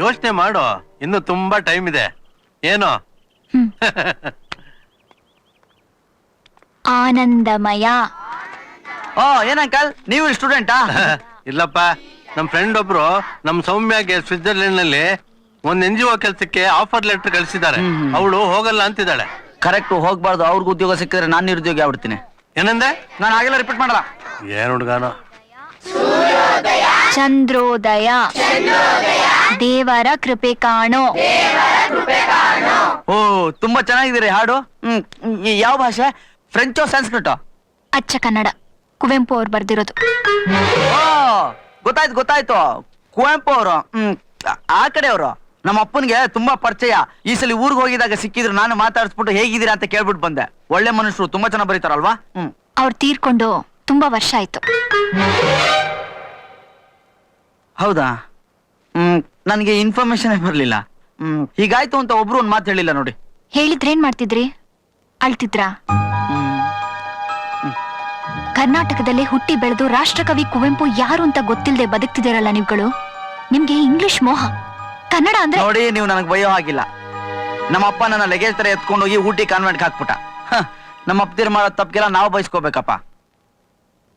ಯೋಚನೆ ಮಾಡು ಇನ್ನು ತುಂಬಾ ಟೈಮ್ ಇದೆ. ಏನು. ಆನಂದಮಯ. ಓ ಏನಂಕಲ್ ಅಂಕಲ್? ನೀವು ಸ್ಟೂಡೆಂಟಾ ಇಲ್ಲಪ್ಪ ನಮ್ ಫ್ರೆಂಡ್ ಒಬ್ರು ನಮ್ ಸೌಮ್ಯಗೆ ಸ್ವಿಟ್ಜರ್ಲೆಂಡ್ನಲ್ಲಿ ಒಂದ್ ಎನ್ ಜಿ ಒ ಕೆಲ್ಸಕ್ಕೆ ಆಫರ್ ಲೆಟರ್ ಕಳಿಸಿದ್ದಾರೆ. ಅವಳು ಹೋಗಲ್ಲ ಅಂತಿದ್ದಾಳೆ. ಕರೆಕ್ಟ್ ಹೋಗ್ಬಾರ್ದು. ಅವ್ರಿಗೆ ಉದ್ಯೋಗ ಸಿಕ್ಕಿದ್ರೆ ನಾನು ನಿರುದ್ಯೋಗಿ ಆಗ್ಬಿಡ್ತೀನಿ. ಏನಂದೆ? ನಾನು ಆಗಿಲ್ಲ ರಿಪೀಟ್ ಮಾಡಲ್ಲ. ಏನು ಹುಡ್ಗಾನೋ? ಚಂದ್ರೋದಯ. ದೇವರ ಕೃಪೆ ಕಾಣೋ. ಓ ತುಂಬಾ ಚೆನ್ನಾಗಿದ್ದೀರಿ ಹಾಡು. ಹ್ಮ್ ಹ್ಮ್, ಯಾವ ಭಾಷೆ? ಫ್ರೆಂಚೋ ಸಂಸ್ಕೃತ. ಅಚ್ಚ ಕನ್ನಡ. ಕುವೆಂಪು ಅವ್ರು ಬರ್ದಿರೋದು. ಓ ಗೊತ್ತಾಯ್ತು ಗೊತ್ತಾಯ್ತು. ಕುವೆಂಪು ಅವರು ಹ್ಮ್ ಆ- ಆ ಕಡೆ ಅವರು. ನಮ್ಮ ಅಪ್ಪನಿಗೆ ತುಂಬಾ ಪರಿಚಯ. ಈ ಸಲ ಊರಿಗೆ ಹೋಗಿದಾಗ ಸಿಕ್ಕಿದ್ರು ನಾನು ಮಾತಾಡಿಸ್ಬಿಟ್ಟು ಹೇಗಿದ್ದೀರಾ ಅಂತ ಕೇಳ್ಬಿಟ್ಟು ಬಂದೆ. ಒಳ್ಳೆ ಮನುಷ್ಯರು ತುಂಬಾ ಚೆನ್ನಾಗಿ ಬರೀತಾರಲ್ವಾ? ಹ್ಮ್. ಅವ್ರು ತೀರ್ಕೊಂಡು ತುಂಬಾ ವರ್ಷ ಆಯ್ತು. ಹೌದಾ? ಹ್ಮ್ ನನಗೆ ಇನ್ಫಾರ್ಮೇಶನ್ ಬರಲಿಲ್ಲ. ಹ್ಮ್ ಹೀಗಾಯ್ತು ಅಂತ ಒಬ್ರು ಒಂದ್ ಮಾತು ಹೇಳಿಲ್ಲ ನೋಡಿ. ಹೇಳಿದ್ರೇನ್ ಮಾಡ್ತಿದ್ರಿ? ಅಳ್ತಿದ್ರಾ? ಕರ್ನಾಟಕದಲ್ಲಿ ಕರ್ನಾಟಕದಲ್ಲೇ ಹುಟ್ಟಿ ಬೆಳೆದು ರಾಷ್ಟ್ರಕವಿ ಕುವೆಂಪು ಯಾರು ಅಂತ ಗೊತ್ತಿಲ್ಲದೆ ಬದುಕ್ತಿದ್ದೀರಲ್ಲ ನೀವುಗಳು? ನಿಮ್ಗೆ ಇಂಗ್ಲಿಷ್ ಮೋಹ. ಕನ್ನಡ ಅಂದ್ರೆ ನೋಡಿ ನೀವು ನನಗೆ ಭಯೋ ಆಗಿಲ್ಲ ನಮ್ಮ ಅಪ್ಪ ನನ್ನ ಲಗೇಜ್ ತರ ಎತ್ಕೊಂಡು ಹೋಗಿ ಊಟಿ ಕಾನ್ವೆಂಟ್ ಹಾಕ್ಬಿಟ್ಟ. ಹ, ನಮ್ಮ ಅಪ್ಪದಿರ್ ಮಾಡೋ ತಪ್ಪಿಗೆಲ್ಲ ನಾವು ಬಯಸ್ಕೋಬೇಕಪ್ಪ.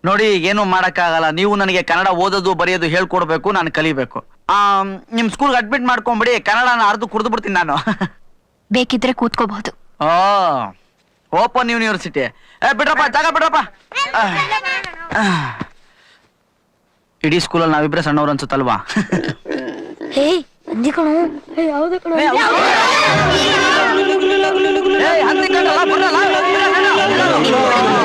ನೋಡಿ ಏನು ಮಾಡಕ್ಕಾಗಲ್ಲ. ನೀವು ನನಗೆ ಕನ್ನಡ ಓದೋದು ಬರೆಯೋದು ಹೇಳ್ಕೊಡ್ಬೇಕು ನಾನು ಕಲಿಬೇಕು. ನಿಮ್ಮ ನಿಮ್ ಸ್ಕೂಲ್ಗೆ ಅಡ್ಮಿಟ್ ಮಾಡ್ಕೊಂಬಿಡಿ ಕನ್ನಡನ ಅರ್ಧ ಕುಡ್ದು ಬಿಡ್ತೀನಿ ನಾನು. ಬೇಕಿದ್ರೆ ಕೂತ್ಕೋಬಹುದು. ಓ ಓಪನ್ ಯೂನಿವರ್ಸಿಟಿ ಏ ಬಿಡ್ರಪ್ಪ ಜಾಗ ಬಿಡ್ರಪ್ಪ. ಇಡೀ ಸ್ಕೂಲಲ್ಲಿ ನಾವಿಬ್ರೆ ಸಣ್ಣವ್ರು ಅನ್ಸುತ್ತಲ್ವಾ? ಹೇ ಅಂದಿ ಕಣೋ. ಹೇ ಯಾವ್ದು ಕಣೋ? ಏ, ಹಂದಿ ಕಂಡಲ್ಲ,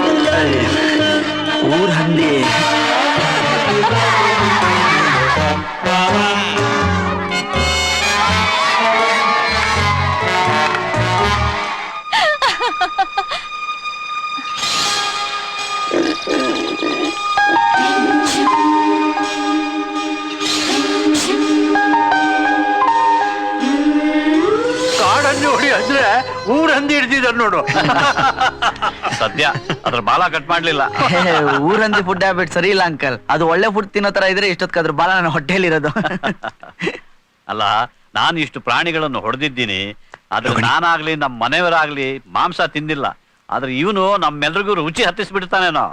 ಬರಲ್ಲ, ಊರ್ ಹಂದಿ ಕಾಡಲ್ಲಿ ಊರ್ ಹಂದಿ ಹಿಡ್ದಿದ್ರು ನೋಡು. ಸದ್ಯ ಅದ್ರ ಬಾಲ ಕಟ್ ಮಾಡ್ಲಿಲ್ಲ. ಏ, ಊರ್ ಹಂದಿ ಫುಡ್ ಹ್ಯಾಬಿಟ್ ಸರಿ ಇಲ್ಲ ಅಂಕಲ್ ಅದು ಒಳ್ಳೆ ಫುಡ್ ತಿನ್ನೋ ತರ ಇದ್ರೆ ಇಷ್ಟೊತ್ಕಾದ್ರ ಬಾಲ ನನ್ನ ಹೊಟ್ಟೆಲಿರೋದು ಅಲ್ಲ ನಾನು ಇಷ್ಟು ಪ್ರಾಣಿಗಳನ್ನು ಹೊಡೆದಿದ್ದೀನಿ ಆದ್ರೆ ನಾನಾಗ್ಲಿ ನಮ್ಮ ಮನೆಯವರಾಗ್ಲಿ ಮಾಂಸ ತಿಂದಿಲ್ಲ. ಆದ್ರೆ ಇವನು ನಮ್ಮೆಲ್ರಿಗೂ ರುಚಿ ಹತ್ತಿಸ್ಬಿಡ್ತಾನೇನೋ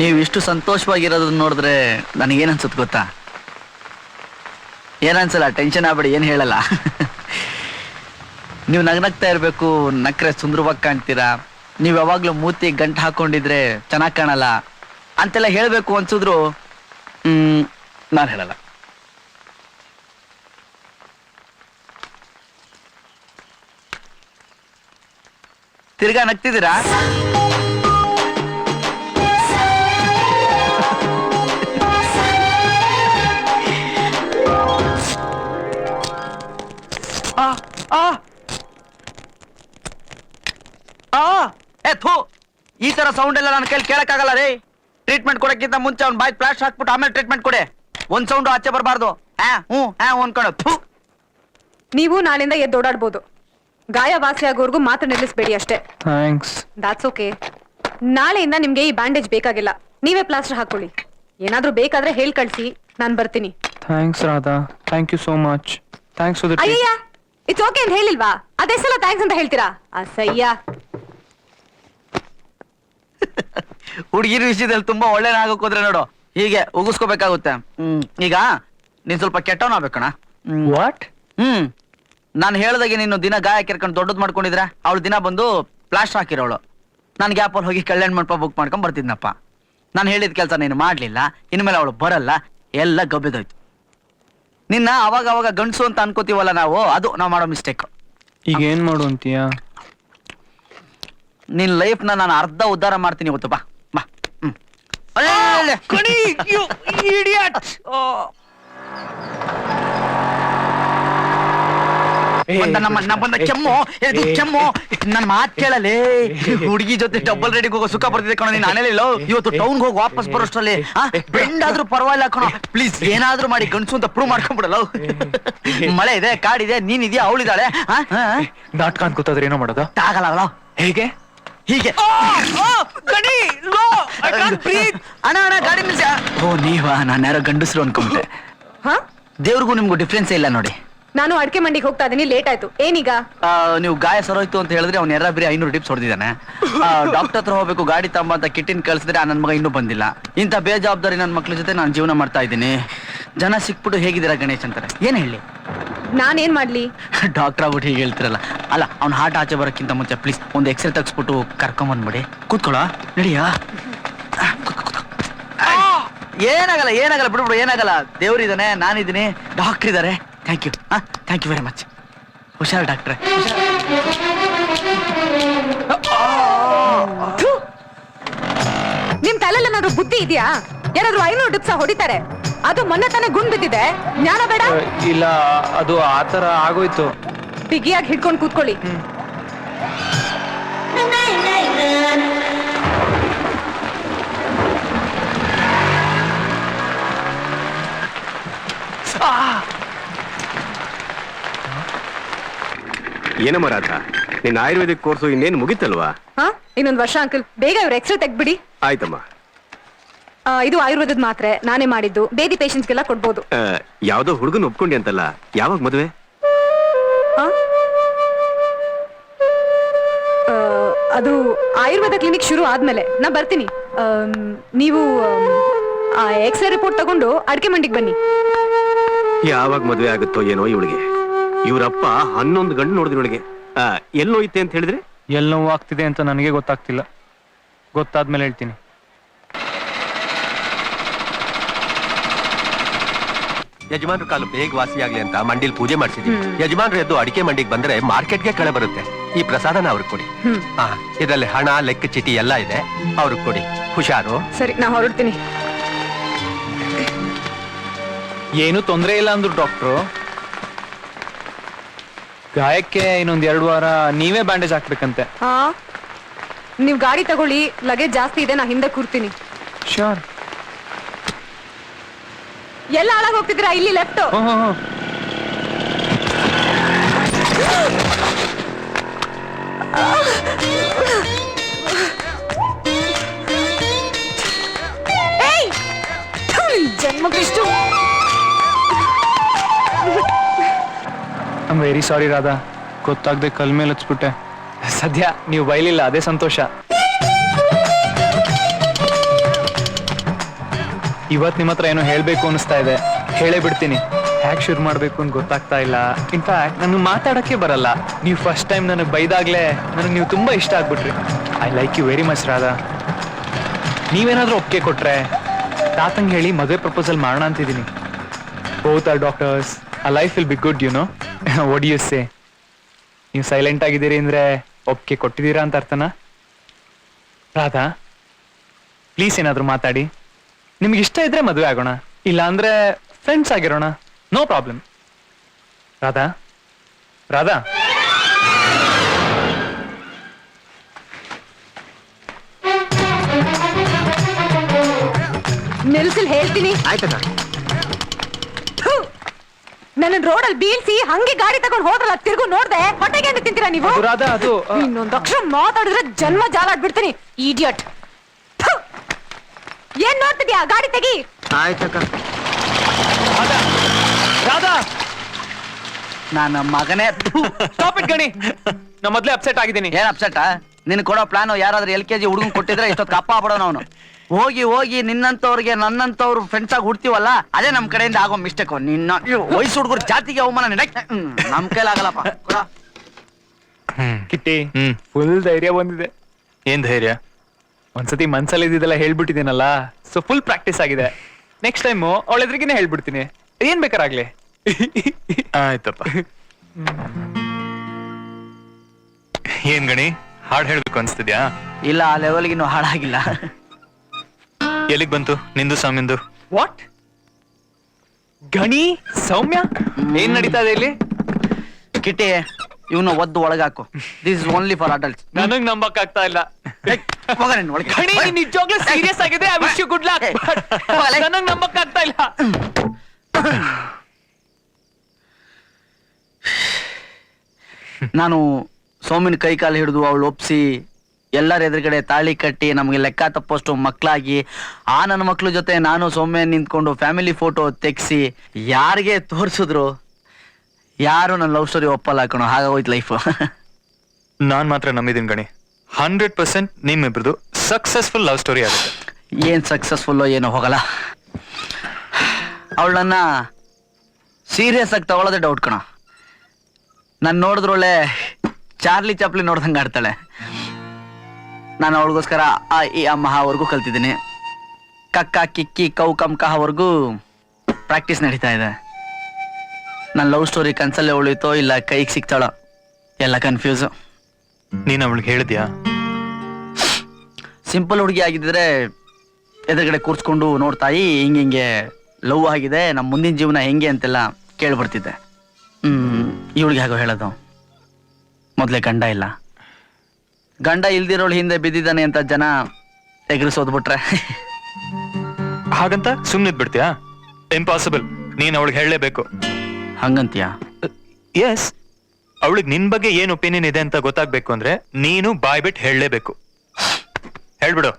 ನೀವು ಇಷ್ಟು ಸಂತೋಷವಾಗಿರೋದನ್ನ ನೋಡಿದ್ರೆ ನನಗೇನು ಅನ್ಸುತ್ತೆ ಗೊತ್ತಾ? ಏನನ್ಸಲ್ಲ ಟೆನ್ಷನ್ ಆಗ್ಬೇಡಿ, ಏನು ಹೇಳಲ್ಲ. ನೀವು ನಗ್ನಗ್ತಾ ಇರಬೇಕು, ನಕ್ರೆ ಸುಂದರವಾಗಿ ಕಾಣ್ತೀರಾ? ನೀವು ಯಾವಾಗ್ಲೂ ಮೂತಿ ಗಂಟು ಹಾಕೊಂಡಿದ್ರೆ ಚೆನ್ನಾಗಿ ಕಾಣಲ್ಲ. ಅಂತೆಲ್ಲ ಹೇಳಬೇಕು ಅನ್ಸಿದ್ರು ನಾನು ಹೇಳಲ್ಲ. ತಿರ್ಗಾ ನಗ್ತಿದ್ದೀರಾ? ಸೌಂಡ್ ಎಲ್ಲ ನನ್ನ ಕೈಲಿ ಕೇಳಕ್ಕಾಗಲ್ಲ ರೀ. ಟ್ರೀಟ್ಮೆಂಟ್ ಕೊಡಕ್ಕಿಂತ ಮುಂಚೆ ಅವ್ನ ಬಾಯ್ ಫ್ಲಾಶ್ ಹಾಕ್ಬಿಟ್ಟು ಆಮೇಲೆ ಟ್ರೀಟ್ಮೆಂಟ್ ಕೊಡೆ. ಒಂದ್ ಸೌಂಡ್ ಆಚೆ ಬರಬಾರ್ದು. ಹಾ ಹ್ಞೂ ಹಾ ಅನ್ಕೊಂಡು. ಥೂ. ನೀವು ನಾಳಿಂದ ಎದ್ದು ಓಡಾಡ್ಬೋದು. ಗಾಯ ವಾಸಿಯಾಗೋರ್ಗು ಮಾತ್ರ ನಿಲ್ಲಿಸ್ಬೇಡಿ ಅಷ್ಟೇ. ಥ್ಯಾಂಕ್ಸ್ ದಾಟ್ಸ್ ಓಕೆ ನಾಳೆಯಿಂದ ನಿಮ್ಗೆ ಈ ಬ್ಯಾಂಡೇಜ್ ಬೇಕಾಗಿಲ್ಲ. ನೀವೇ ಪ್ಲಾಸ್ಟರ್ ಹಾಕೊಳ್ಳಿ ಏನಾದ್ರೂ ಬೇಕಾದ್ರೆ ಹೇಳ್ ಕಳ್ಸಿ. ನಾನ್ ಬರ್ತೀನಿ. Thanks Radha. Thank you so much thanks for the ಅಯ್ಯಯ್ಯ ಇಟ್ಸ್ ಓಕೆ ಅಂತ ಹೇಳಿಲ್ವಾ? ಸಲ ಥ್ಯಾಂಕ್ಸ್ ಅಂತ ಹೇಳ್ತೀರಾ? ಅಸಯ್ಯ. ಹುಡುಗಿರ ವಿಷಯದಲ್ಲಿ ತುಂಬಾ ಒಳ್ಳೆನಾಗಕ್ ಹೋದ್ರೆ ನೋಡು ಹೀಗೆ ಉಗಿಸ್ಕೋಬೇಕಾಗುತ್ತೆ. ಹ್ಮ್. ಈಗ ನೀನ್ ಸ್ವಲ್ಪ ಕೆಟ್ಟವನಾಗ್ಬೇಕಣ ಹ್ಮ್. ವಾಟ್ ಹ್ಮ್. ನಾನು ಹೇಳ್ದಾಗೆ ನೀನು ದಿನ ಗಾಯ ಕೆರ್ಕೊಂಡು ದೊಡ್ಡದ್ ಮಾಡ್ಕೊಂಡಿದ್ರೆ ಅವಳು ದಿನ ಬಂದು ಪ್ಲಾಸ್ಟರ್ ಹಾಕಿರೋಳು. ನಾನು ಗ್ಯಾಪಲ್ಲಿ ಹೋಗಿ ಕಲ್ಯಾಣ ಮಂಟಪ ಬುಕ್ ಮಾಡ್ಕೊಂಡ್ ಬರ್ತಿದ್ನಪ್ಪ. ನಾನು ಹೇಳಿದ ಕೆಲಸ ನೀನು ಮಾಡ್ಲಿಲ್ಲ ಇನ್ಮೇಲೆ ಅವಳು ಬರಲ್ಲ ಎಲ್ಲ ಗಬ್ಬಿದೋಯ್ತು. ನಿನ್ನ ಅವಾಗ ಅವಾಗ ಗಂಡಸು ಅಂತ ಅನ್ಕೋತೀವಲ್ಲ ನಾವು ಅದು ನಾವು ಮಾಡೋ ಮಿಸ್ಟೇಕ್ ಈಗ ಏನ್ ಮಾಡು ಅಂತೀಯ? ನಿನ್ ಲೈಫ್ನ ನಾನು ಅರ್ಧ ಉದ್ಧಾರ ಮಾಡ್ತೀನಿ ಗೊತ್ತಪ್ಪ ಬಾ ಬಾ ಹ್ಮ್ ಅಲ್ಲೇ, ಅಲ್ಲೇ, ಕಣಿ, you idiot. ಓ. ಬಂದ ನಮ್ಮ ಅಣ್ಣ ಬಂದ ಕೆಮ್ಮು ಇದು ಕೆಮ್ಮು. ನನ್ ಮಾತ್ ಕೇಳಲೇ. ಹುಡುಗಿ ಜೊತೆ ಡಬ್ಬಲ್ ರೆಡಿ ಹೋಗೋ ಸುಖ ಬರ್ತಿದೆ ಕಣೋ ನೀನ್ ಅನೇಲಿಲ್ಲ ಇವತ್ತು ಟೌನ್ ಹೋಗಿ ವಾಪಸ್ ಬರೋಷ್ಟ್ರಲ್ಲಿ ಬೆಂಡ್ ಆದ್ರೂ ಪರವಾಗಿಲ್ಲ ಕಣೋ. ಪ್ಲೀಸ್ ಏನಾದ್ರೂ ಮಾಡಿ ಗಣಸು ಅಂತ ಪ್ರೂವ್ ಮಾಡ್ಕೊಂಡ್ಬಿಡಲ್ಲ ಮಳೆ ಇದೆ ಕಾಡಿದೆ ನೀನಿದ್ಯಾ ಅವಳಿದಾಳೆ ನಾಟಕ ಕೂತಾದ್ರೆ ಏನೋ ಮಾಡೋದು? ಆಗಲ್ಲ ಹೇಗೆ? ಹೀಗೆ. ಅಣ್ಣ ಅಣ್ಣ ಗಾಡಿ ನಿಲ್ಸಿ. ಓ ನೀವಾ? ನಾನು ಯಾರೋ ಗಂಡಸ್ರು ಅನ್ಕೊಂಬಿಟ್ಟೆ. ಹಾ? ದೇವ್ರಿಗೂ ನಿಮ್ಗೂ ಡಿಫ್ರೆನ್ಸ್ ಇಲ್ಲ ನೋಡಿ. ನಾನು ಅಡಿಕೆ ಮಂಡಿಗೆ ಹೋಗ್ತಾ ಇದೀನಿ ಲೇಟ್ ಆಯ್ತು. ಏನೀಗ? ಆ, ನೀವು ಗಾಯ ಸರೋಯ್ತು ಅಂತ ಹೇಳಿದ್ರೆ ಅವ್ನು ಯಾರ ಬರೀ ಐನೂರು ಟಿಪ್ಸ್ ಹೊಡೆದಿದ್ದಾನೆ. ಡಾಕ್ಟರ್ ಹತ್ರ ಹೋಗ್ಬೇಕು ಗಾಡಿ ತಮ್ಮ ಅಂತ ಕಿಟ್ಟಿನ ಕಳ್ಸಿದ್ರೆ ನನ್ನ ಮಗ ಇನ್ನೂ ಬಂದಿಲ್ಲ. ಇಂಥ ಬೇಜವಾಬ್ದಾರಿ ನನ್ನ ಮಕ್ಳ ಜೊತೆ ನಾನು ಜೀವನ ಮಾಡ್ತಾ ಇದ್ದೀನಿ. ಜನ ಸಿಕ್ಬಿಟ್ಟು ಹೇಗಿದ್ದೀರಾ ಗಣೇಶ್ ಅಂತಾರೆ? ಏನ್ ಹೇಳಿ? ನಾನೇನ್ ಮಾಡ್ಲಿ? ಡಾಕ್ಟರ್ ಆಗ್ಬಿಟ್ಟು ಹೀಗೆ ಹೇಳ್ತಿರಲ್ಲ. ಅಲ್ಲ ಅವ್ನ ಹಾರ್ಟ್ ಆಚೆ ಬರೋಕ್ಕಿಂತ ಮುಂಚೆ ಪ್ಲೀಸ್ ಒಂದು ಎಕ್ಸ್ರೇ ತೆಗೆಸ್ಬಿಟ್ಟು ಕರ್ಕೊಂಬಂದ್ಬಿಡಿ ಕೂತ್ಕೊಳ್ಳೋ? ನಡಿಯಾ? ಏನಾಗಲ್ಲ ಏನಾಗಲ್ಲ ಬಿಡ್ಬಿಡು ಏನಾಗಲ್ಲ. ದೇವ್ರಿದ್ದಾನೆ ನಾನಿದ್ದೀನಿ. ಡಾಕ್ಟರ್ ಇದ್ದಾರೆ ಥ್ಯಾಂಕ್ ಯು ಹಾ ಥ್ಯಾಂಕ್ ಯು ವೆರಿ ಮಚ್ ಹುಷಾರು ಡಾಕ್ಟ್ರೆ. ಥು! ನಿಮ್ ತಲೆಯಲ್ಲಿ ಏನಾದ್ರು ಬುದ್ಧಿ ಇದೆಯಾ? ಯಾರಾದ್ರೂ ಐನೂರು ಡಿಪ್ಸ ಹೊಡಿತಾರೆ. ಅದು ಮೊನ್ನೆ ತಾನೇ ಗುಂಡ್ ಬಿದ್ದಿದೆ. ಜ್ಞಾನ ಬೇಡ? ಇಲ್ಲ ಅದು ಆ ಥರ ಆಗೋಯ್ತು. ಬಿಗಿಯಾಗಿ ಹಿಡ್ಕೊಂಡು ಕೂತ್ಕೊಳ್ಳಿ. ಏನಮ್ಮ ರಾಧ ನಿನ್ನ ಆಯುರ್ವೇದಿಕ್ ಕೋರ್ಸು ಇನ್ನೇನು ಮುಗಿತಲ್ವಾ? ಹಾ ಇನ್ನೊಂದ್ ವರ್ಷ ಅಂಕಲ್ ಬೇಗ ಇವ್ರ ಎಕ್ಸ್ರೇ ತೆಗ್ಬಿಡಿ ಆಯ್ತಮ್ಮ. ಆ, ಇದು ಆಯುರ್ವೇದದ ಮಾತ್ರೆ ನಾನೇ ಮಾಡಿದ್ದು ಬೇದಿ ಪೇಷಂಟ್ಸ್ಗೆಲ್ಲ ಕೊಡ್ಬೋದು. ಆ, ಯಾವ್ದೋ ಹುಡುಗನ್ ಒಪ್ಕೊಂಡಿ ಅಂತಲ್ಲ ಯಾವಾಗ ಮದುವೆ? ಆ? ಆ, ಅದು ಆಯುರ್ವೇದ ಕ್ಲಿನಿಕ್ ಶುರು ಆದ್ಮೇಲೆ ನಾ ಬರ್ತೀನಿ. ಆಮ್, ನೀವು ಆಮ್, ಆ ಎಕ್ಸ್ರೇ ರಿಪೋರ್ಟ್ ತಗೊಂಡು ಅಡಿಕೆ ಮಂಡಿಗೆ ಬನ್ನಿ. ಯಾವಾಗ ಮದುವೆ ಆಗುತ್ತೋ ಏನೋ ಇವಳಿಗೆ ಇವ್ರಪ್ಪ ಹನ್ನೊಂದು ಗಂಡು ನೋಡಿದ್ರು ಎಲ್ ನೋಯ್ತೆ ಅಂತ ಹೇಳಿದ್ರೆ? ಎಲ್ಲಿ ನೋವು ಆಗ್ತಿದೆ ಅಂತ ನನಗೆ ಗೊತ್ತಾಗ್ತಿಲ್ಲ. ಗೊತ್ತಾದ್ಮೇಲೆ ಹೇಳ್ತೀನಿ. ಯಜಮಾನರು ಕಾಲು ಬೇಗ ವಾಸಿಯಾಗ್ಲಿ ಅಂತ ಮಂಡಿಲ್ ಪೂಜೆ ಮಾಡಿಸಿದ್ವಿ. ಯಜಮಾನ್ರು ಎದ್ದು ಅಡಿಕೆ ಮಂಡಿಗೆ ಬಂದ್ರೆ ಮಾರ್ಕೆಟ್ಗೆ ಕಳೆ ಬರುತ್ತೆ. ಈ ಪ್ರಸಾದನ ಅವ್ರಿಗೆ ಕೊಡಿ. ಹಾ ಇದರಲ್ಲಿ ಹಣ ಲೆಕ್ಕ ಚೀಟಿ ಎಲ್ಲ ಇದೆ. ಅವ್ರಿಗೆ ಕೊಡಿ. ಹುಷಾರು. ಸರಿ ನಾ ಹೊರಡ್ತೀನಿ. ಏನು ತೊಂದರೆ ಇಲ್ಲ ಅಂದ್ರು ಡಾಕ್ಟ್ರು. ಗಾಯಕ್ಕೆ ಇನ್ನೊಂದ್ ಎರಡು ವಾರ ನೀವೇ ಬ್ಯಾಂಡೇಜ್ ಹಾಕ್ಬೇಕಂತೆ. ಹಾ. ನೀವ್ ಗಾಡಿ ತಗೊಳ್ಳಿ ಲಗೇಜ್ ಜಾಸ್ತಿ ಇದೆ ನಾ ಹಿಂದೆ ಕೂರ್ತೀನಿ. ಶೋರ್ ಎಲ್ಲ ಹಾಳಾಗ್ ಹೋಗ್ತಿದ್ರ ಇಲ್ಲಿ ಲೆಫ್ಟ್ ಜನ್ಮಕ್ಕಿಷ್ಟು ಐಮ್ ವೆರಿ ಸಾರಿ ರಾಧಾ ಗೊತ್ತಾಗದೆ ಕಲ್ ಮೇಲೆ ಹಚ್ಬಿಟ್ಟೆ ಸದ್ಯ ನೀವು ಬೈಲಿಲ್ಲ, ಅದೇ ಸಂತೋಷ. ಇವತ್ ನಿಮ್ಮ ಹತ್ರ ಏನೋ ಹೇಳ್ಬೇಕು ಅನಿಸ್ತಾ ಇದೆ. ಹೇಳೇ ಬಿಡ್ತೀನಿ. ಹ್ಯಾಕ್ ಶುರು ಮಾಡ್ಬೇಕು ಅಂತ ಗೊತ್ತಾಗ್ತಾ ಇಲ್ಲ. ಇನ್ಫ್ಯಾಕ್ಟ್ ನನಗೆ ಮಾತಾಡಕ್ಕೆ ಬರಲ್ಲ. ನೀವು ಫಸ್ಟ್ ಟೈಮ್ ನನಗೆ ಬೈದಾಗ್ಲೇ ನನಗೆ ನೀವು ತುಂಬಾ ಇಷ್ಟ ಆಗ್ಬಿಟ್ರಿ. I like you very much Radha ನೀವೇನಾದ್ರೂ ಒಪ್ಪಿಗೆ ಕೊಟ್ರೆ, ತಾತಂಗೆ ಹೇಳಿ ಮದುವೆ ಪ್ರಪೋಸಲ್ ಮಾಡೋಣ ಅಂತಿದ್ದೀನಿ. ಬೋತ್ ಆರ್ ಡಾಕ್ಟರ್ಸ್ ಆ life will be good you know what you say ನೀವು ಸೈಲೆಂಟ್ ಆಗಿದ್ದೀರಿ ಅಂದ್ರೆ ಒಪ್ಪಿಗೆ ಕೊಟ್ಟಿದ್ದೀರಾ ಅಂತ ಅರ್ಥನಾ? ರಾಧಾ ಪ್ಲೀಸ್ ಏನಾದ್ರೂ ಮಾತಾಡಿ. ನಿಮ್ಗೆ ಇಷ್ಟ ಇದ್ರೆ ಮದುವೆ ಆಗೋಣ. ಇಲ್ಲ ಅಂದ್ರೆ friends ಆಗಿರೋಣ. No problem Radha Radha. ನಿಲ್ಸಲ್ ಹೇಳ್ತೀನಿ. ಆಯ್ತಕ್ಕ ನನ್ನ ರೋಡಲ್ಲಿ ಬೀಳ್ಸಿ ಹಂಗೆ ಗಾಡಿ ತಗೊಂಡ್ ಹೋದ್ರಲ್ಲ ತಿರ್ಗು ನೋಡ್ದೆ ಹೊಟ್ಟೆಗೆ ಅಂತ ತಿಂತೀರಾ ನೀವು? ರಾಧಾ ಅದು ಇನ್ನೊಂದ್ ಅಕ್ಷರ ಮಾತಾಡಿದ್ರೆ ಜನ್ಮ ಜಾಲಾಡ್ಬಿಡ್ತೀನಿ ಇಡಿಯಟ್ ಏನ್ ನೋಡ್ತಿದ್ಯಾ? ಗಾಡಿ ತೆಗಿ. ಆಯ್ತಕ್ಕ ರಾಧಾ ರಾಧಾ. ನನ್ನ ಮಗನೇ. ಸ್ಟಾಪ್ ಇಟ್ ಗಣಿ. ನಾ ಮೊದ್ಲೇ ಅಪ್ಸೆಟ್ ಆಗಿದ್ದೀನಿ. ಏನ್ ಅಪ್ಸೆಟ್ ನಿನ್ ಕೊಡೋ ಪ್ಲಾನ್ ಯಾರಾದ್ರೂ ಎಲ್ ಕೆ ಜಿ ಹುಡುಗನ್ ಕೊಟ್ಟಿದ್ರೆ ಇಷ್ಟೊತ್ತು ಕಪ್ಪ ಬಿಡೋಣ ಅವನು. ಹೋಗಿ ಹೋಗಿ ನಿನ್ನಂತವ್ರಿಗೆ ನನ್ನಂತವ್ರು ಫ್ರೆಂಡ್ಸ್ ಆಗಿ ಹುಡ್ತೀವಲ್ಲ ಅದೇ ನಮ್ ಕಡೆಯಿಂದ ಆಗೋ ಮಿಸ್ಟೇಕ್ ನಿನ್ನ ವಯಸ್ಸು ಹುಡುಗರು ಜಾತಿಗೆ ಅವಮಾನ ನೆಡಕ್ ನಮ್ ಕೈಲಾಗಲ್ಲಪ್ಪ. ಕಿಟ್ಟಿ ಫುಲ್ ಧೈರ್ಯ ಬಂದಿದೆ. ಏನ್ ಧೈರ್ಯ? ಒಂದ್ಸತಿ ಮನ್ಸಲ್ಲಿ ಇದ್ದಿದ್ದೆಲ್ಲ ಹೇಳ್ಬಿಟ್ಟಿದ್ದೀನಲ್ಲ ಸೊ ಫುಲ್ ಪ್ರಾಕ್ಟೀಸ್ ಆಗಿದೆ. ನೆಕ್ಸ್ಟ್ ಟೈಮು ಅವಳ ಎದುರಿಗೇನೆ ಹೇಳ್ಬಿಡ್ತೀನಿ. ಏನ್ ಬೇಕಾರಾಗ್ಲಿ? ಆಯ್ತಪ್ಪ. ಏನ್ ಗಣಿ ಹಾಡ್ ಹೇಳ್ಬೇಕು ಅನ್ಸ್ತಿದ್ಯಾ? ಇಲ್ಲ ಆ ಲೆವೆಲ್ಗಿನ್ನೂ ಹಾಳಾಗಿಲ್ಲ. ಎಲ್ಲಿಗ್ ಬಂತು? ನಿಂದು ಸೌಮ್ಯಂದು? ವಾಟ್ ಗಣಿ ಸೌಮ್ಯ? ಏನ್ ನಡೀತಾ ಇದೆ ಇಲ್ಲಿ? ಕಿಟ್ಟಿ ಇವನ್ನ ಒದ್ದು ಒಳಗಾಕು. This is only for adults ನನಗ್ ನಂಬಕ್ ಆಗ್ತಾ ಇಲ್ಲ ಗಣಿ ನೀನ್ ನಿಜವಾಗ್ಲೂ ಸೀರಿಯಸ್ ಆಗಿದೆ. I wish you good luck. ನನಗ್ ನಂಬಕ್ ಆಗ್ತಾ ಇಲ್ಲ. ನಾನು ಸೌಮ್ಯನ ಕೈ ಕಾಲು ಹಿಡಿದು ಅವಳು ಒಪ್ಸಿ ಎಲ್ಲರ ಎದುರುಗಡೆ ತಾಳಿ ಕಟ್ಟಿ ನಮಗೆ ಲೆಕ್ಕ ತಪ್ಪಷ್ಟು ಮಕ್ಕಳಾಗಿ. ಆ ನನ್ನ ಮಕ್ಳ ಜೊತೆ ನಾನು ಸೊಮ್ಮೆ ನಿಂತ್ಕೊಂಡು ಫ್ಯಾಮಿಲಿ ಫೋಟೋ ತೆಗ್ಸಿ ಯಾರಿಗೆ ತೋರಿಸಿದ್ರು ಯಾರು ನನ್ನ ಲವ್ ಸ್ಟೋರಿ ಒಪ್ಪಲ್ಲ ಹಾಕೋಣ ಹಾಗಾಗೋಯ್ತು ಲೈಫ್ ನಾನು ಮಾತ್ರ ನಂಬಿದ್ದೀನಿ ಗಣಿ. ಹಂಡ್ರೆಡ್ ಪರ್ಸೆಂಟ್ ನಿಮ್ಮಿಬ್ರದು ಸಕ್ಸಸ್ಫುಲ್ ಲವ್ ಸ್ಟೋರಿ ಆಗುತ್ತೆ. ಏನ್ ಸಕ್ಸಸ್ಫುಲ್ಲೋ ಏನೋ ಹೋಗಲ್ಲ. ಅವಳನ್ನ ಸೀರಿಯಸ್ ಆಗಿ ತಗೊಳ್ಳೋದೇ ಡೌಟ್ ಕಣ. ನಾನು ನೋಡಿದ್ರೊಳ್ಳೆ ಚಾರ್ಲಿ ಚಾಪ್ಲಿ ನೋಡ್ದಂಗೆ ಆಡ್ತಾಳೆ. ನಾನು ಅವಳಿಗೋಸ್ಕರ ಆ ಈ ಅಮ್ಮಹವರೆಗೂ ಕಲ್ತಿದ್ದೀನಿ. ಕಕ್ಕ ಕಿಕ್ಕಿ ಕೌ ಕಮ್ ಕಹವರೆಗೂ ಪ್ರಾಕ್ಟೀಸ್ ನಡೀತಾ ಇದೆ. ನನ್ನ ಲವ್ ಸ್ಟೋರಿ ಕನ್ಸಲ್ಲೇ ಉಳಿತೋ ಇಲ್ಲ ಕೈಗೆ ಸಿಗ್ತಾಳೋ? ಎಲ್ಲ ಕನ್ಫ್ಯೂಸು. ನೀನು ಅವಳಿಗೆ ಹೇಳಿದ್ಯಾ? ಸಿಂಪಲ್ ಹುಡುಗಿ ಆಗಿದ್ದರೆ ಎದುರುಗಡೆ ಕೂರ್ಸ್ಕೊಂಡು ನೋಡ್ತಾಯಿ ಹಿಂಗೆ ಹಿಂಗೆ ಲವ್ ಆಗಿದೆ ನಮ್ಮ ಮುಂದಿನ ಜೀವನ ಹೆಂಗೆ ಅಂತೆಲ್ಲ ಕೇಳ್ಬಿಡ್ತಿದ್ದೆ ಹ್ಞೂ ಇವಳಿಗೆ ಹಾಗೋ ಹೇಳೋದು. ಮೊದಲೇ ಗಂಡ ಇಲ್ಲ. ಗಂಡ ಇಲ್ದಿರೋಳು ಹಿಂದೆ ಬಿದ್ದಿದ್ದಾನೆ ಅಂತ ಜನ ಎಗರಿಸೋದ್ಬಿಟ್ರೆ ಹಾಗಂತ ಸುಮ್ಮನಿದ್ ಬಿಡ್ತೀಯಾ ಇಂಪಾಸಿಬಲ್ ನೀನ್ ಅವಳಿಗೆ ಹೇಳಲೇಬೇಕು. ಹಂಗಂತೀಯ? ಎಸ್ ಅವಳಿಗೆ ನಿನ್ ಬಗ್ಗೆ ಏನ್ ಒಪಿನಿಯನ್ ಇದೆ ಅಂತ ಗೊತ್ತಾಗ್ಬೇಕು ಅಂದ್ರೆ ನೀನು ಬಾಯ್ ಬಿಟ್ಟು ಹೇಳಲೇಬೇಕು. ಹೇಳ್ಬಿಡು.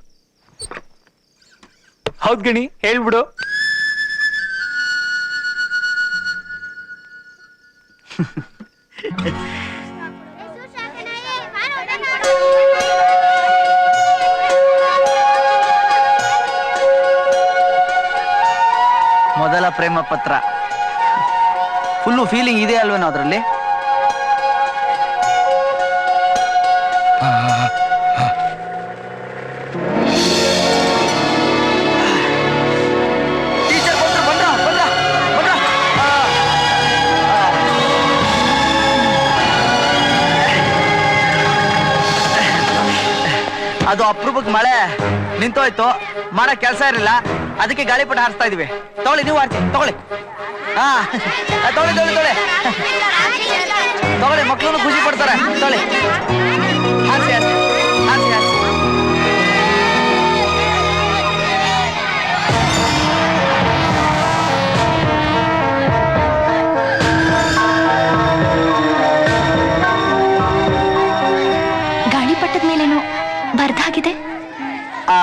ಹೌದ್ ಗಣಿ ಹೇಳ್ಬಿಡು. ಮೊದಲ ಪ್ರೇಮ ಪತ್ರ. ಫುಲ್ಲು ಫೀಲಿಂಗ್ ಇದೆ ಅಲ್ವೇನೋ ಅದರಲ್ಲಿ. ಅದು ಅಪ್ರೂಪಕ್ಕೆ ಮಳೆ ನಿಂತೋಯ್ತು. ಮಾಡೋ ಕೆಲಸ ಇರಲಿಲ್ಲ. ಅದಕ್ಕೆ ಗಾಳಿಪಟ ಹಾರಿಸ್ತಾ ಇದೀವಿ ತಗೊಳ್ಳಿ ನೀವು ಹಾರಿಸಿ ತಗೊಳ್ಳಿ. ಹಾ ತಗೊಳ್ಳಿ ತಗೊಳ್ಳಿ ತಗೊಳ್ಳಿ. ತಗೊಳ್ಳಿ ಮಕ್ಕಳು ಖುಷಿ ಪಡ್ತಾರೆ. ತಗೊಳ್ಳಿ. ಹಾರಿಸಿ ಹಾರಿಸಿ ಹಾರಿಸಿ ಹಾರಿಸಿ. ಗಾಳಿಪಟದ ಮೇಲೇನೋ ಬರ್ದಾಗಿದೆ. ಆ,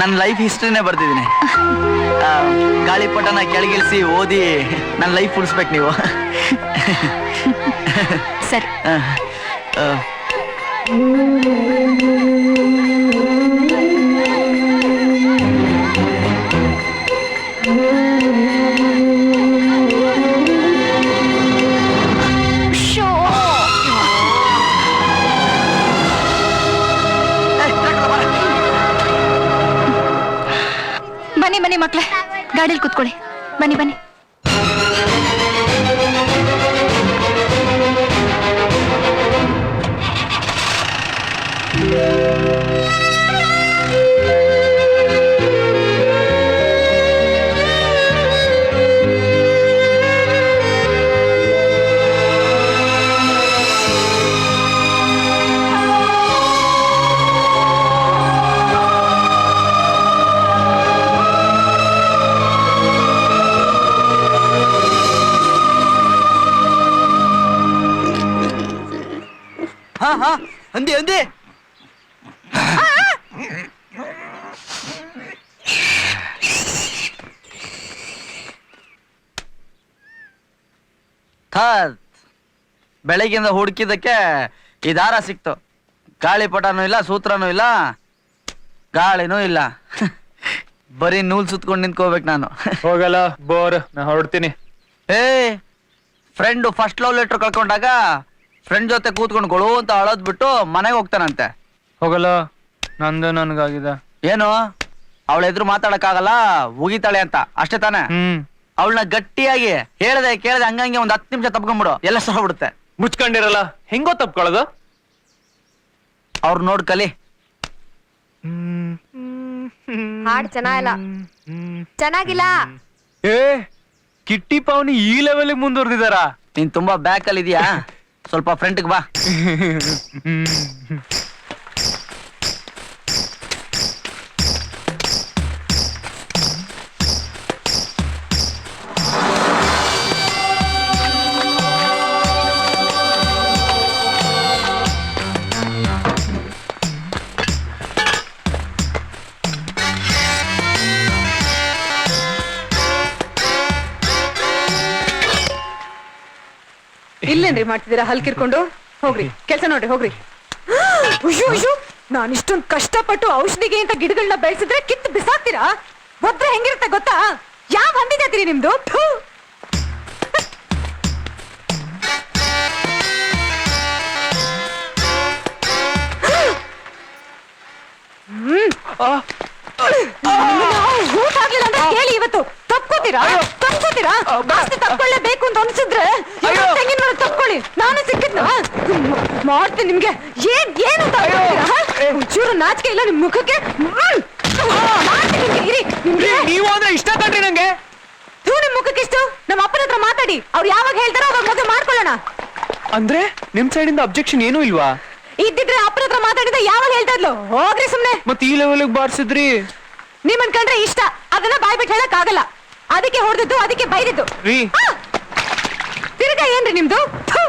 ನನ್ನ ಲೈಫ್ ಹಿಸ್ಟ್ರಿನೇ ಬರ್ತಿದ್ದೀನಿ ಗಾಳಿಪಟನ ಕೆಳಗಿಳಿಸಿ ಓದಿ ನನ್ನ ಲೈಫ್ ಉಳಿಸ್ಬೇಕು ನೀವು. ಸರಿ. ಬನ್ನಿ ಬನ್ನಿ ಮಕ್ಳೆ. ಗಾಡಿಲಿ ಕೂತ್ಕೊಳ್ಳಿ. ಬನ್ನಿ ಬನ್ನಿ. ಹಾ ಹಾ. ಅಂದಿ ಅಂದಿ. ಥತ್ ಹುಡುಕಿದಕ್ಕೆ ಈ ದಾರ ಸಿಕ್ತು. ಗಾಳಿಪಟನೂ ಇಲ್ಲ ಸೂತ್ರನೂ ಇಲ್ಲ ಗಾಳಿನೂ ಇಲ್ಲ. ಬರೀ ನೂಲ್ ಸುತ್ಕೊಂಡು ನಿಂತ್ಕೋಬೇಕು ನಾನು. ಹೋಗಲ್ಲ ಬೋರ್. ನಾ ಹೊರಡ್ತೀನಿ. ಏ ಫ್ರೆಂಡು ಫಸ್ಟ್ ಲವ್ ಲೆಟ್ರ್ ಕಳ್ಕೊಂಡಾಗ ಫ್ರೆಂಡ್ ಜೊತೆ ಕೂತ್ಕೊಂಡು ಗೊಳು ಅಂತ ಅಳೋದ್ ಬಿಟ್ಟು ಮನೆಗೆ ಹೋಗ್ತಾನಂತೆ. ಹೋಗಲ್ಲ ನಂದು ನನ್ಗಾಗಿದೆ. ಏನು? ಅವಳ ಎದುರು ಮಾತಾಡಕ್ಕಾಗಲ್ಲ ಉಗಿತಾಳೆ ಅಂತ. ಅಷ್ಟೇ ತಾನೆ? ಹ್ಮ್. ಅವಳನ್ನ ಗಟ್ಟಿಯಾಗಿ ಹೇಳ್ದೆ ಕೇಳ್ದೆ ಹಂಗಂಗೆ ಒಂದ್ ಹತ್ತು ನಿಮಿಷ ತಪ್ಕೊಂಡ್ಬಿಡು. ಎಲ್ಲ ಸಹ ಮುಚ್ಕೊಂಡಿರಲ್ಲ ಹೆಂಗೋ ತಪ್ಕೊಳ್ಳೋದು ಅವ್ರ ನೋಡ್ ಕಲಿ. ಹಾಡ್ ಚೆನ್ನಾಗಿಲ್ಲ. ಚೆನ್ನಾಗಿಲ್ಲ. ಏ ಕಿಟ್ಟಿ ಪಾವನಿ ಈ ಲೆವೆಲ್ ಮುಂದುವರೆದಿದಾರ? ನೀನ್ ತುಂಬಾ ಬ್ಯಾಕ್ ಅಲ್ಲಿ ಇದೀಯಾ ಸ್ವಲ್ಪ ಫ್ರಂಟ್ಗೆ ಬಾ. ಇಲ್ಲೇನ್ರಿ ಹಲ್ ಕಿರ್ಕೊಂಡು? ಹೋಗ್ರಿ. ಕೆಲಸ ನೋಡ್ರಿ ಹೋಗ್ರಿ. ನಾನು ಇಷ್ಟೊಂದು ಕಷ್ಟಪಟ್ಟು ಔಷಧಿಗೆ ಅಂತ ಗಿಡಗಳನ್ನ ಬೆಳೆಸಿದ್ರೆ ಕಿತ್ ಬಿಸಾಕ್ತೀರಾ? ಒದ್ರೆ ಹೆಂಗಿರುತ್ತೆ ಗೊತ್ತಾ? ಯಾವ ಹಂದಿದೆ ನಿಮ್ದು? ಹ್ಮ್. ಊಟ ಆಗ್ಲಿಲ್ಲ ಅಂದ್ರೆ ಕೇಳಿ ಇವತ್ತು. ತಪ್ಕೋತೀರಾ? ತಪ್ಕೋತೀರಾ? ಆಸ್ತಿ ತಪ್ಕೊಳ್ಳೇಬೇಕು ಅಂತ ಅನ್ಸಿದ್ರೆ ತೆಂಗಿನ ಮರ ತಪ್ಕೊಳ್ಳಿ. ನಾನು ಸಿಕ್ಕಿದ್ನ. ಮಾಡ್ತೀನಿ ನಿಮ್ಗೆ. ಏನ್ ಏನು? ಒಂಚೂರು ನಾಚಿಕೆ ಇಲ್ಲ ನಿಮ್ ಮುಖಕ್ಕೆ? ನೀವು ಅಂದ್ರೆ ಇಷ್ಟ ಕಂಡ್ರಿ ನಂಗೆ. ಥೂ, ನಿಮ್ ಮುಖಕ್ಕೆ ಇಷ್ಟು? ನಮ್ಮ ಅಪ್ಪನ ಹತ್ರ ಮಾತಾಡಿ. ಅವ್ರು ಯಾವಾಗ ಹೇಳ್ತಾರೋ ಅವಾಗ ಮದುವೆ ಮಾಡ್ಕೊಳ್ಳೋಣ. ಅಂದ್ರೆ ನಿಮ್ ಸೈಡ್ ಇಂದ ಅಬ್ಜೆಕ್ಷನ್ ಏನೂ ಇಲ್ವಾ? ಇದ್ದಿದ್ರೆ ಅಪ್ಪನ ಹತ್ರ ಮಾತಾಡಿದ್ರೆ ಯಾವಾಗ ಹೇಳ್ತಾ ಇದ್ಲು? ಹೋಗ್ರಿ ಸುಮ್ನೆ. ಮತ್ತೆ ಈ ಲೆವೆಲ್ ಬಾರ್ಸಿದ್ರಿ. ನಿಮ್ಮನ್ ಕಂಡ್ರೆ ಇಷ್ಟ. ಅದನ್ನ ಬಾಯ್ ಬಿಟ್ಟು ಹೇಳಕ್ ಆಗಲ್ಲ. ಅದಕ್ಕೆ ಹೊಡೆದಿದ್ದು ಅದಕ್ಕೆ ಬೈದಿದ್ದು ರೀ! ತಿರ್ಗಾ ಏನ್ರಿ ನಿಮ್ದು ಥು.